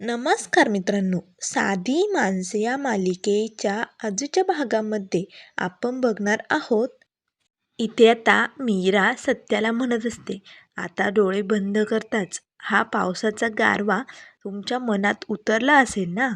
नमस्कार मित्रांनो. साधी माणसे या मालिकेच्या आजच्या भागामध्ये आपण बघणार आहोत. इथे आता मीरा सत्याला म्हणत असते आता डोळे बंद करताच हा पावसाचा गारवा तुमच्या मनात उतरला असेल ना?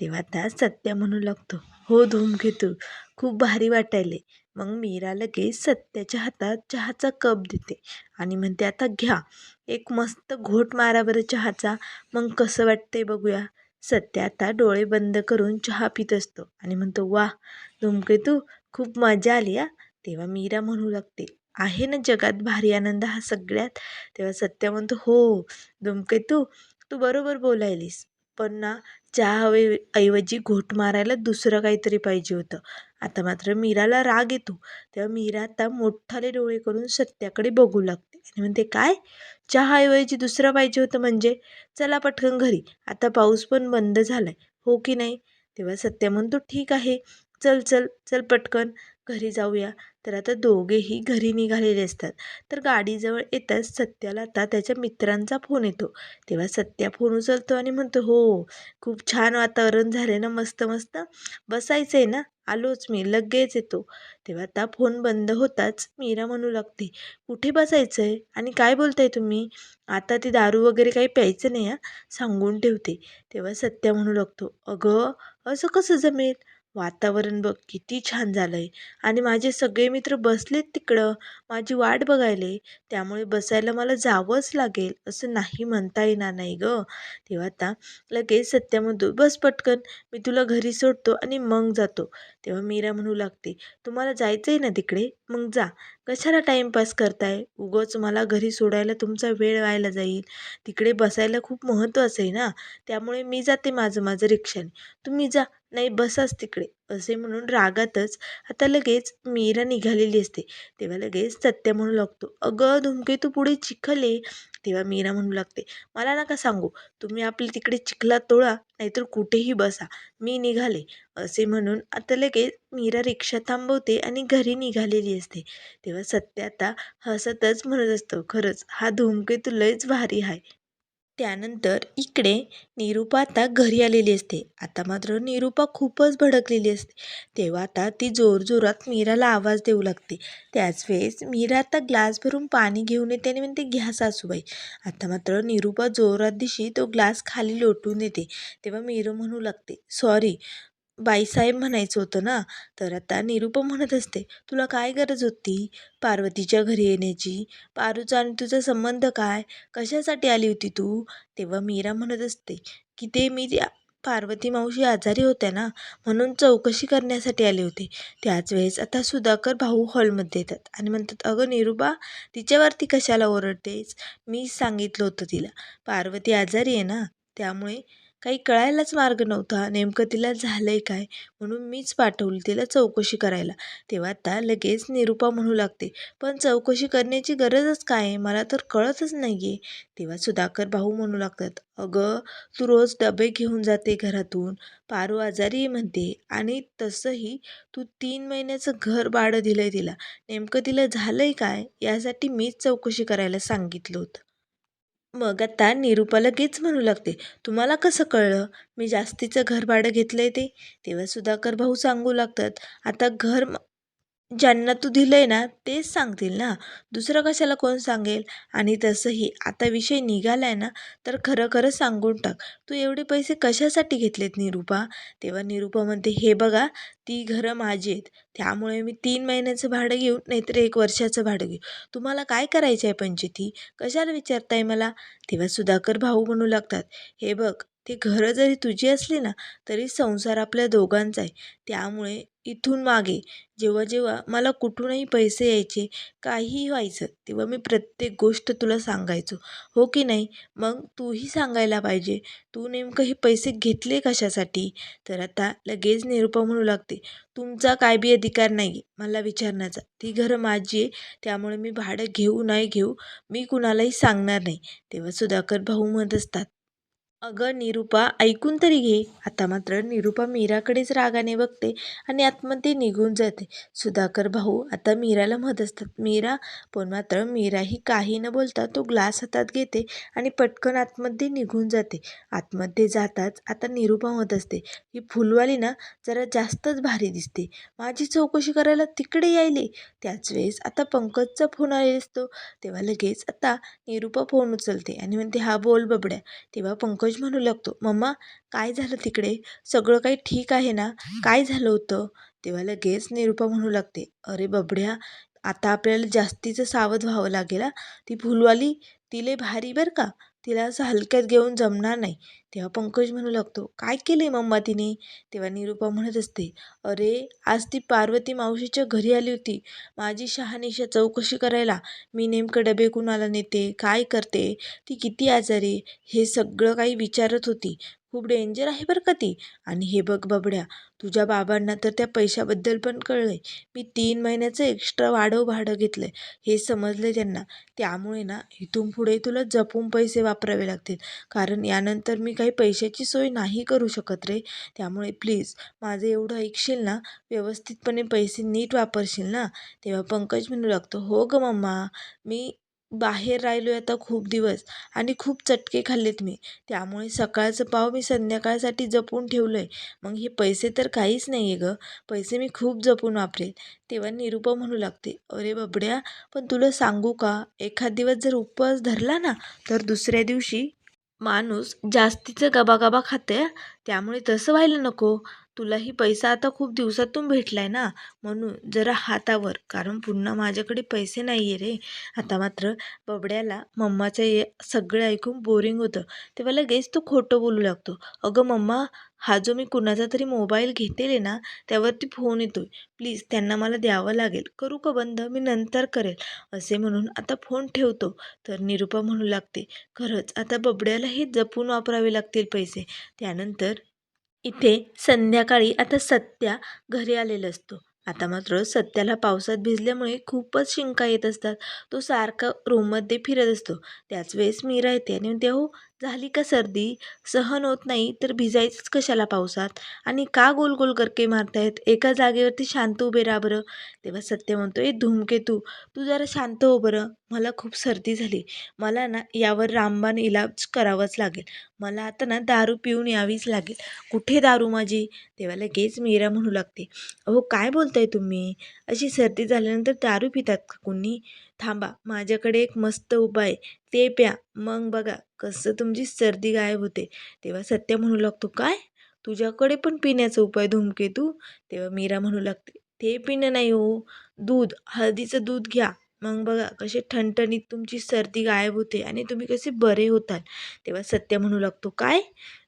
तेव्हा त्या सत्या म्हणू लागतो हो धूमकेतू खूप भारी वाटायले मग मीरा लगेच सत्याच्या हातात चहाचा कप देते आणि म्हणते आता घ्या. एक मस्त घोट मारा बरं चहाचा. मग कसं वाटतंय बघूया. सत्या आता डोळे बंद करून चहा पित असतो आणि म्हणतो वा धूमकेतू खूप मजा आली या तेव्हा मीरा म्हणू लागते आहे ना जगात भारी आनंद हा सगळ्यात. तेव्हा सत्या म्हणतो हो धूमकेतू तू बरोबर बोलायलीस. पण ना चहा हवे ऐवजी घोट मारायला दुसरं काहीतरी पाहिजे होतं. आता मात्र मीराला राग येतो. तेव्हा मीरा आता मोठाले डोळे करून सत्याकडे बघू लागते. आणि म्हणते काय? चहाऐवजी दुसरं पाहिजे होतं म्हणजे? चला पटकन घरी. आता पाऊस पण बंद झाला आहे हो की नाही? तेव्हा सत्या म्हणतो ठीक आहे. चल चल चल पटकन. घरी जाऊया. तर आता दोघेही घरी निघालेले असतात. तर गाडीजवळ येताच सत्याला आता त्याच्या मित्रांचा फोन येतो. तेव्हा सत्या फोन उचलतो आणि म्हणतो हो खूप छान वातावरण झाले ना मस्त मस्त. बसायचं आहे ना? आलोच मी लगेच येतो. तेव्हा आता फोन बंद होताच मीरा म्हणू लागते कुठे बसायचं आहे आणि काय बोलताय तुम्ही? आता ती दारू वगैरे काही प्यायचं नाही हां? सांगून ठेवते. तेव्हा सत्या म्हणू लागतो अगं असं कसं जमेल? वातावरण बघ किती छान झालं आहे आणि माझे सगळे मित्र बसलेत तिकडं. माझी वाट बघायले. त्यामुळे बसायला मला जावंच लागेल असं नाही म्हणता येणार नाही गं. तेव्हा आता लगेच सत्या म्हणतो बस पटकन मी तुला घरी सोडतो आणि मग जातो. तेव्हा मीरा म्हणू लागते तुम्हाला जायचं आहे ना तिकडे? मग जा. कशाला टाईमपास करताय? उगंच मला घरी सोडायला तुमचा वेळ व्हायला जाईल. तिकडे बसायला खूप महत्त्वाचं आहे ना. त्यामुळे मी जाते माझं माझं रिक्षाने. तुम्ही जा. नाही बसाच तिकडे. असे म्हणून रागातच आता लगेच मीरा निघालेली असते. तेव्हा लगेच सत्य म्हणू लागतो अगं धुमकेतू पुढे चिखल आहे. तेव्हा मीरा म्हणू लागते मला नका सांगू तुम्ही आपले तिकडे चिखलात तोळा नाहीतर कुठेही बसा. मी निघाले. असे म्हणून आता लगेच मीरा रिक्षा थांबवते आणि घरी निघालेली असते. तेव्हा सत्य आता हसतच म्हणत असतो खरंच हा धुमकेतू लयच भारी आहे त्यानंतर इकडे निरूपा आता घरी आलेली असते. आता मात्र निरूपा खूपच भडकलेली असते. तेव्हा आता ती जोरजोरात मीराला आवाज देऊ लागते. त्याच वेळेस मीरा आता ग्लास भरून पाणी घेऊन येते आणि म्हणते घ्या सासूबाई. आता मात्र निरूपा जोरात दिशी तो ग्लास खाली लोटून येते तेव्हा मीरू म्हणू लागते सॉरी बाईसाहेब म्हणायचं होतं ना तर आता निरूपा म्हणत असते तुला काय गरज होती? पार्वतीच्या घरी येण्याची? पारूचा आणि तुझा संबंध काय? कशासाठी आली होती तू? तेव्हा मीरा म्हणत असते की ते मी त्या पार्वती मावशी आजारी होत्या ना म्हणून चौकशी करण्यासाठी आले होते. त्याच वेळेस आता सुधाकर भाऊ हॉलमध्ये येतात आणि म्हणतात अगं निरूपा तिच्यावरती कशाला ओरडतेस? मी सांगितलं होतं तिला पार्वती आजारी आहे ना त्यामुळे काही कळायलाच मार्ग नव्हता. नेमकं तिला झालं आहे काय? म्हणून मीच पाठवली तिला चौकशी करायला. तेव्हा आता लगेच निरूपा म्हणू लागते पण चौकशी करण्याची गरजच काय आहे? मला तर कळतच नाही आहे तेव्हा सुधाकर भाऊ म्हणू लागतात अगं तू रोज डबे घेऊन जाते घरातून. पारू आजारी म्हणते आणि तसंही तू तीन महिन्याचं घर भाडं दिलं आहे तिला. नेमकं तिला झालं आहे काय? यासाठी मीच चौकशी करायला सांगितलं होतं. मग आता निरूपा लगेच म्हणू लागते. तुम्हाला कसं कळलं? मी जास्तीचं घर भाडं घेतलं आहे ते. तेव्हा सुधाकर भाऊ सांगू लागतात आता घर ज्यांना तू दिलं आहे ना तेच सांगतील ना. दुसरं कशाला कोण सांगेल? आणि तसंही आता विषय निघाला आहे ना तर खरं खरं सांगून टाक. तू एवढे पैसे कशासाठी घेतलेत निरूपा? तेव्हा निरूपा म्हणते हे बघा ती घरं माझी आहेत. त्यामुळे मी तीन महिन्याचं भाडं घेऊ नाहीतर एक वर्षाचं भाडं घेऊ. तुम्हाला काय करायचं आहे पंचायती कशाला विचारताय मला? तेव्हा सुधाकर भाऊ म्हणू लागतात हे बघ ती घरं जरी तुझी असली ना तरी संसार आपल्या दोघांचा आहे. त्यामुळे इथून मागे जेव्हा जेव्हा मला कुठूनही पैसे यायचे काहीही व्हायचं तेव्हा मी प्रत्येक गोष्ट तुला सांगायचो. हो की नाही? मग तूही सांगायला पाहिजे. तू नेमकं हे पैसे घेतले कशासाठी? तर आता लगेच निरूपा म्हणू लागते तुमचा काय बी अधिकार नाही मला विचारण्याचा. ती घरं माझी आहे त्यामुळे मी भाडं घेऊ नाही घेऊ मी कुणालाही सांगणार नाही. तेव्हा सुधाकर भाऊ म्हणत असतात अगं निरूपा ऐकून तरी घे. आता मात्र निरूपा मीराकडेच रागाने बघते आणि आतमध्ये निघून जाते. सुधाकर भाऊ आता मीराला म्हणत असतात. मीरा पण मात्र मीरा ही काही न बोलता तो ग्लास हातात घेते आणि पटकन आतमध्ये निघून जाते. आतमध्ये जाताच आता निरूपा म्हणत असते. ही फुलवाली ना जरा जास्तच भारी दिसते. माझी चौकशी करायला तिकडे यायली. त्याच वेळेस आता पंकजचा फोन आलेला असतो. तेव्हा लगेच आता निरूपा फोन उचलते आणि म्हणते हा बोल बबड्या. तेव्हा पंकज म्हणू लागतो मम्मा काय झालं तिकडे? सगळं काही ठीक आहे ना? काय झालं होतं? तेव्हा लगेच निरूपा म्हणू लागते अरे बबड्या आता आपल्याला जास्तीचं सावध व्हावं लागेल हा. ती फुलवाली तिले भारी बरं का? तिला असं हलक्यात घेऊन जमणार नाही. तेव्हा पंकज म्हणू लागतो काय केले मम्मा तिने? तेव्हा निरूपा म्हणत असते अरे आज ती पार्वती मावशीच्या घरी आली होती. माझी शहानिशा चौकशी करायला मी नेमकं डबे कुणाला नेते काय करते ती किती आजारी हे सगळं काही विचारत होती. खूप डेंजर आहे बरं का ती. आणि हे बघ बबड्या तुझ्या बाबांना तर त्या पैशाबद्दल पण कळलं आहे मी तीन महिन्याचं एक्स्ट्रा वाढव भाडं घेतलं आहे हे समजलं त्यांना. त्यामुळे ना इथून पुढे तुला जपून पैसे वापरावे लागतील. कारण यानंतर मी काही पैशाची सोय नाही करू शकत रे. त्यामुळे प्लीज माझं एवढं ऐकशील ना व्यवस्थितपणे पैसे नीट वापरशील ना तेव्हा पंकज म्हणू लागतो हो गं मम्मा मी बाहेर राहिलो आहे आता खूप दिवस आणि खूप चटके खाल्लेत मी. त्यामुळे सकाळचं पाव मी संध्याकाळसाठी जपून ठेवलं आहे मग हे पैसे तर काहीच नाही आहे गं. पैसे मी खूप जपून वापरेल. तेव्हा निरुपा म्हणू लागते अरे बबड्या पण तुला सांगू का? एखाद दिवस जर उपवास धरला ना तर दुसऱ्या दिवशी माणूस जास्तीचं गबागबा खाते त्यामुळे तसं व्हायला नको. तुलाही पैसा आता खूप दिवसातून भेटला आहे ना? म्हणून जरा हातावर कारण पुन्हा माझ्याकडे पैसे नाही आहे रे. आता मात्र बबड्याला मम्माचं हे सगळं ऐकून बोरिंग होतं. तेव्हा लगेच तो खोटं बोलू लागतो. अगं मम्मा हा जो मी कुणाचा तरी मोबाईल घेतेले ना त्यावरती फोन येतोय. प्लीज त्यांना मला द्यावं लागेल. करू का बंद? मी नंतर करेल. असे म्हणून आता फोन ठेवतो. तर निरूपा म्हणू लागते खरंच आता बबड्याला हे जपून वापरावे लागतील पैसे. त्यानंतर इथे संध्याकाळी आता सत्या घरी आलेला असतो. आता मात्र सत्याला पावसात भिजल्यामुळे खूपच शिंका येत असतात. तो सारखा रूममध्ये फिरत असतो. त्याच वेळेस मीरा येते आणि म्हणते हो झाली का सर्दी? सहन होत नाही तर भिजायचंच कशाला पावसात? आणि का गोल गोल करके मारतायत? एका जागेवरती शांत उभे राहा बरं. तेव्हा सत्य म्हणतो ए धूमकेतू तू जरा शांत हो बरं. मला खूप सर्दी झाली. मला ना यावर रामबाण इलाज करावाच लागेल. मला आता ना दारू पिऊन यावीच लागेल. कुठे दारू माझी? तेव्हा लगेच मीरा म्हणू लागते. अहो काय बोलताय तुम्ही? अशी सर्दी झाल्यानंतर दारू पितात का कोणी? थांबा माझ्याकडे एक मस्त उपाय. ते प्या. मग बघा कसं तुमची सर्दी गायब होते. तेव्हा सत्य म्हणू लागतो काय? तुझ्याकडे पण पिण्याचा उपाय धूमकेतू तेव्हा मीरा म्हणू लागते ते पिणं नाही हो. दूध हळदीचं दूध घ्या. मग बघा कसे ठणठणीत तुमची सर्दी गायब होते आणि तुम्ही कसे बरे होताल. तेव्हा सत्य म्हणू लागतो काय?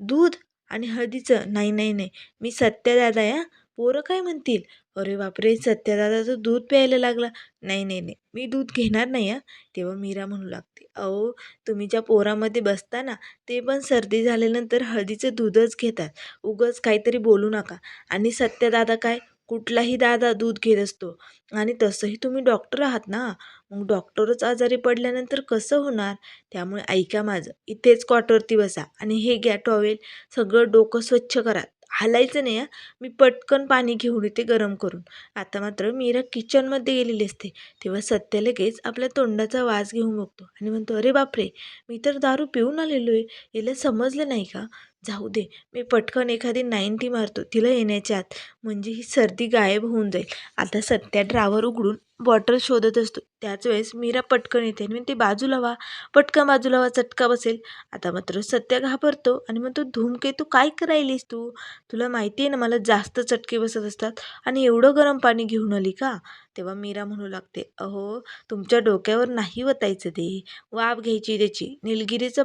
दूध आणि हळदीचं? नाही नाही नाही. मी सत्यदादा या. पोरं काय म्हणतील? अरे बापरे सत्यदादाचं दूध प्यायला लागला. नाही नाही नाही मी दूध घेणार नाही हां. तेव्हा मीरा म्हणू लागते. अहो तुम्ही ज्या पोरामध्ये बसता ना ते पण सर्दी झाल्यानंतर हळदीचं दूधच घेतात. उगंच काहीतरी बोलू नका. आणि सत्यदादा काय? कुठलाही दादा दूध घेत असतो. आणि तसंही तुम्ही डॉक्टर आहात ना? मग डॉक्टरच आजारी पडल्यानंतर कसं होणार? त्यामुळे ऐका माझं. इथेच कॉटवरती बसा आणि हे घ्या टॉवेल. सगळं डोकं स्वच्छ करा. हालायचं नाही हां. मी पटकन पाणी घेऊन येते गरम करून. आता मात्र मीरा किचनमध्ये गेलेली असते. तेव्हा सत्य लगेच आपल्या तोंडाचा वास घेऊन बघतो आणि म्हणतो अरे बापरे! मी तर दारू पिऊन आलेलो आहे. हिला समजलं नाही का? जाऊ दे. मी पटकन एखादी नाईन्टी मारतो. तिला येण्याच्या आत. म्हणजे ही सर्दी गायब होऊन जाईल. आता सत्या ड्रावर उघडून बॉटल शोधत असतो. त्याच वेळेस मीरा पटकन येते आणि म्हणते बाजूला व्हा पटकन बाजूला व्हा चटका बसेल. आता मात्र सत्य घाबरतो आणि म्हणतो धूमकेतू काय करायलीस तू? तुला माहिती आहे ना मला जास्त चटके बसत असतात आणि एवढं गरम पाणी घेऊन आली का? तेव्हा मीरा म्हणू लागते अहो तुमच्या डोक्यावर नाही वतायचं ते. वाफ घ्यायची त्याची. निलगिरीचं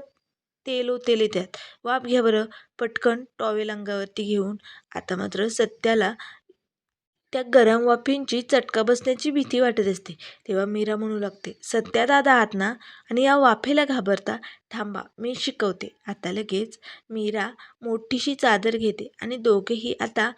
तेल ओतेले त्यात. वाफ घ्या बरं. पटकन टॉवेल अंगावरती घेऊन. आता मात्र सत्याला त्या गरम वाफींची चटका बसण्याची भीती वाटत असते. तेव्हा मीरा म्हणू लागते सत्या दादा आहात ना? आणि या वाफेला घाबरता? थांबा मी शिकवते. आता लगेच मीरा मोठीशी चादर घेते आणि दोघेही आता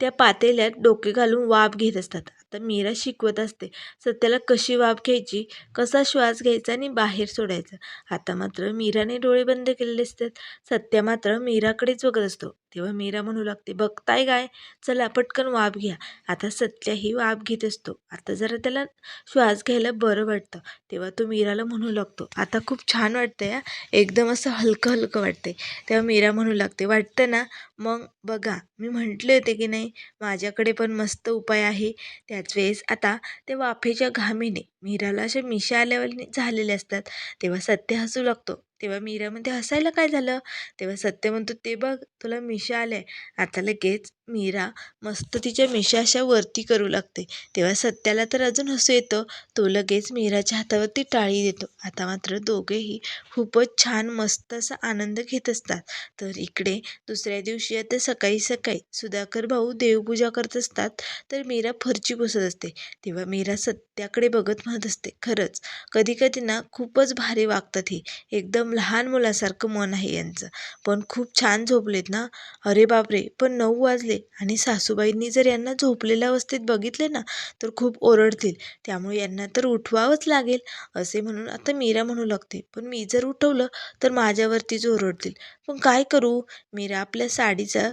त्या पातेल्यात डोके घालून वाफ घेत असतात. आता मीरा शिकवत असते. सत्याला कशी वाफ घ्यायची कसा श्वास घ्यायचा आणि बाहेर सोडायचा? आता मात्र मीराने डोळे बंद केलेले असतात. सत्या मात्र मीराकडेच बघत असतो. तेव्हा मीरा म्हणू लागते बघताय काय? चला पटकन वाफ घ्या. आता सत्याही वाफ घेत असतो. आता जरा त्याला श्वास घ्यायला बरं वाटतं. तेव्हा तो मीराला म्हणू लागतो आता खूप छान वाटतं या एकदम असं हलकं हलकं वाटते तेव्हा मीरा म्हणू लागते वाटतं ना? मग बघा मी म्हटले होते की नाही माझ्याकडे पण मस्त उपाय आहे. त्या त्याच वेळेस आता ते वाफेच्या घामीने मीराला अशा मिशा आल्यावर झालेले असतात. तेव्हा सत्य हसू लागतो. तेव्हा मीरा म्हणते हसायला काय झालं? तेव्हा सत्य म्हणतो ते बघ तुला मिशा आल्या आता लगेच मीरा मस्त तिच्या मिशा अशा वरती करू लागते. तेव्हा सत्याला तर अजून हसू येतं. तो लगेच मीराच्या हातावरती टाळी देतो. आता मात्र दोघेही खूपच छान मस्त असा आनंद घेत असतात. तर इकडे दुसऱ्या दिवशी आता सकाळी सकाळी सुधाकर भाऊ देवपूजा करत असतात. तर मीरा फरची पुसत असते. तेव्हा मीरा सत्याकडे बघत म्हणत असते खरंच कधी कधी ना खूपच भारी वागतात ही. एकदम लहान मुलासारखं मन आहे यांचं. पण खूप छान झोपलेत ना? अरे बापरे पण नऊ वाजले. आणि सासूबाईंनी जर यांना झोपलेल्या अवस्थेत बघितले ना तर खूप ओरडतील. त्यामुळे यांना तर उठवावंच लागेल असे म्हणून आता मीरा म्हणू लागते. पण मी जर उठवलं तर माझ्यावरतीच ओरडतील. पण काय करू? मीरा आपल्या साडीचा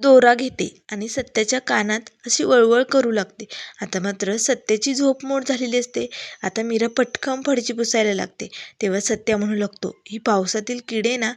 दोरा घेते आणि सत्याच्या कानात अशी वळवळ करू लागते. आता मात्र सत्याची झोप मोड झालेली असते. आता मीरा पटकन फडची पुसायला लागते. तेव्हा सत्या म्हणू लागतो ही पावसातील किडे ना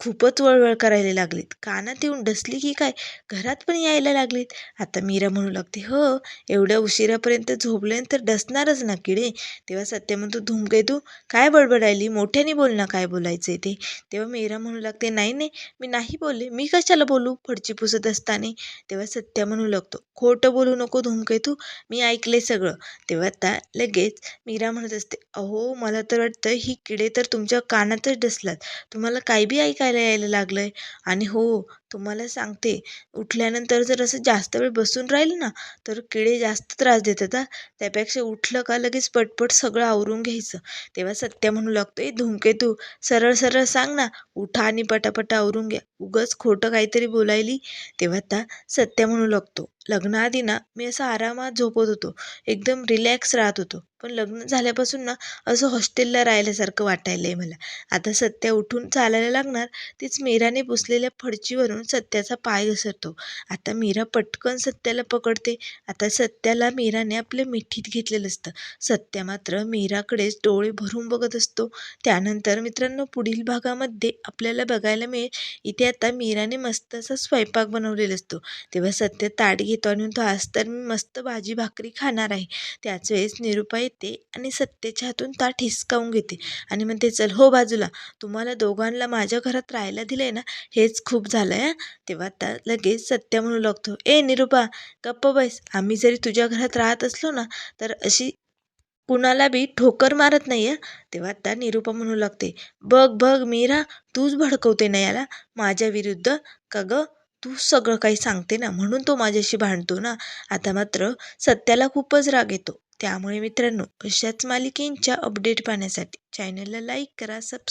खूपच वळवळ करायला लागलीत. कानात येऊन डसली की काय? घरात पण यायला लागलीत. आता मीरा म्हणू लागते हो एवढ्या उशिरापर्यंत झोपल्यानंतर डसणारच ना किडे. तेव्हा सत्य म्हणतो धूमकेतू काय बडबडायली मोठ्याने बोल ना काय बोलायचं आहे ते. तेव्हा मीरा म्हणू लागते नाही नाही मी नाही बोलले. मी कशाला बोलू? फडची पुसत असताना. तेव्हा सत्या म्हणू लागतो खोटं बोलू नको धूमकेतू मी ऐकले सगळं. तेव्हा आता लगेच मीरा म्हणत असते अहो मला तर वाटतं ही किडे तर तुमच्या कानातच डसलात. तुम्हाला काय बी ऐकायला यायला लागलं आहे आणि हो तुम्हाला सांगते उठल्यानंतर जर असं जास्त वेळ बसून राहिलं ना तर किडे जास्त त्रास देतात हा. त्यापेक्षा उठलं का लगेच पटपट सगळं आवरून घ्यायचं. तेव्हा सत्या म्हणू लागतो ए धूमकेतू सरळ सरळ सांग ना उठा आणि पटापट आवरून घ्या. उगच खोटं काहीतरी बोलायली तेव्हा आता सत्या म्हणू लागतो. लग्नाआधी ना मी असं आरामात झोपत होतो. एकदम रिलॅक्स राहत होतो. पण लग्न झाल्यापासून ना असं हॉस्टेलला राहिल्यासारखं वाटायलं आहे मला. आता सत्या उठून चालायला लागणार तीच मीराने पुसलेल्या फडचीवरून सत्याचा पाय घसरतो. आता मीरा पटकन सत्याला पकडते. आता सत्याला मीराने आपल्या मिठीत घेतलेलं असतं. सत्या मात्र मीराकडेच डोळे भरून बघत असतो. त्यानंतर मित्रांनो पुढील भागामध्ये आपल्याला बघायला मिळेल. इथे आता मीराने मस्त असा स्वयंपाक बनवलेला असतो. तेव्हा सत्य ताट घेतो आणि म्हणतो आज तर मी मस्त भाजी भाकरी खाणार आहे. त्याच वेळेस निरुपाई येते आणि सत्तेच्या हातून ताट हिसकावून घेते. आणि म्हणते चल हो बाजूला. तुम्हाला दोघांना माझ्या घरात राहायला दिलं आहे ना हेच खूप झालं आहे तेव्हा त्या लगेच सत्य म्हणू लागतो ए निरुपा गप्प बैस. आम्ही जरी तुझ्या घरात राहत असलो ना तर अशी कुणाला बी ठोकर मारत नाही आहे तेव्हा त्या निरुपा म्हणू लागते बघ बघ मीरा तूच भडकवते ना याला. माझ्या विरुद्ध का गं? तू सगळं काही सांगते ना म्हणून तो माझ्याशी भांडतो ना. आता मात्र सत्याला खूपच राग येतो. त्यामुळे मित्रांनो अशाच मालिकेंच्या अपडेट पाहण्यासाठी चॅनलला लाईक करा सबस्क्राईब